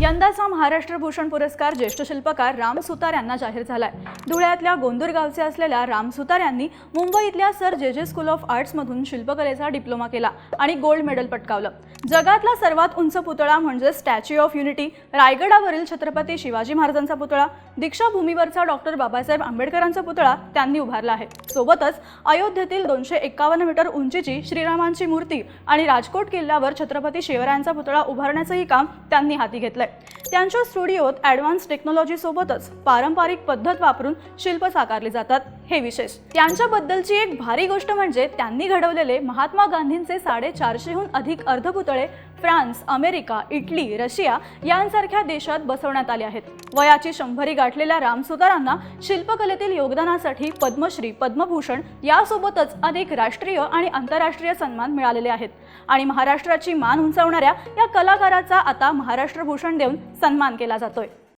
यंदाचा महाराष्ट्र भूषण पुरस्कार ज्येष्ठ शिल्पकार राम सुतार यांना जाहीर झालाय. धुळ्यातल्या गोंदूर गावचे असलेल्या राम सुतार यांनी मुंबईतल्या Sir J J School of आर्ट्समधून शिल्पकलेचा डिप्लोमा केला आणि गोल्ड मेडल पटकावलं. जगातला सर्वात उंच पुतळा म्हणजे स्टॅच्यू ऑफ युनिटी रायगडावरील छत्रपती शिवाजी महाराजांचा पुतळा दीक्षाभूमीवरचा डॉक्टर बाबासाहेब आंबेडकरांचा पुतळा त्यांनी उभारला आहे. सोबतच अयोध्येतील दोनशे एकावन्न मीटर उंचीची श्रीरामांची मूर्ती आणि राजकोट किल्ल्यावर छत्रपती शिवरायांचा पुतळा उभारण्याचंही काम त्यांनी हाती घेतलंय. it. त्यांच्या स्टुडिओत ॲडव्हान्स टेक्नॉलॉजीसोबतच पारंपरिक पद्धत वापरून शिल्प साकारले जातात. हे विशेष. त्यांच्याबद्दलची एक भारी गोष्ट म्हणजे त्यांनी घडवलेले महात्मा गांधींचे साडेचारशेहून अधिक अर्धपुतळे फ्रान्स अमेरिका इटली रशिया यांसारख्या देशात बसवण्यात आले आहेत. वयाची शंभरी गाठलेल्या रामसुतारांना शिल्पकलेतील योगदानासाठी पद्मश्री पद्मभूषण यासोबतच अनेक राष्ट्रीय आणि आंतरराष्ट्रीय सन्मान मिळालेले आहेत. आणि महाराष्ट्राची मान उंचावणाऱ्या या कलाकाराचा आता महाराष्ट्र भूषण देऊन सन्मान केला जातोय.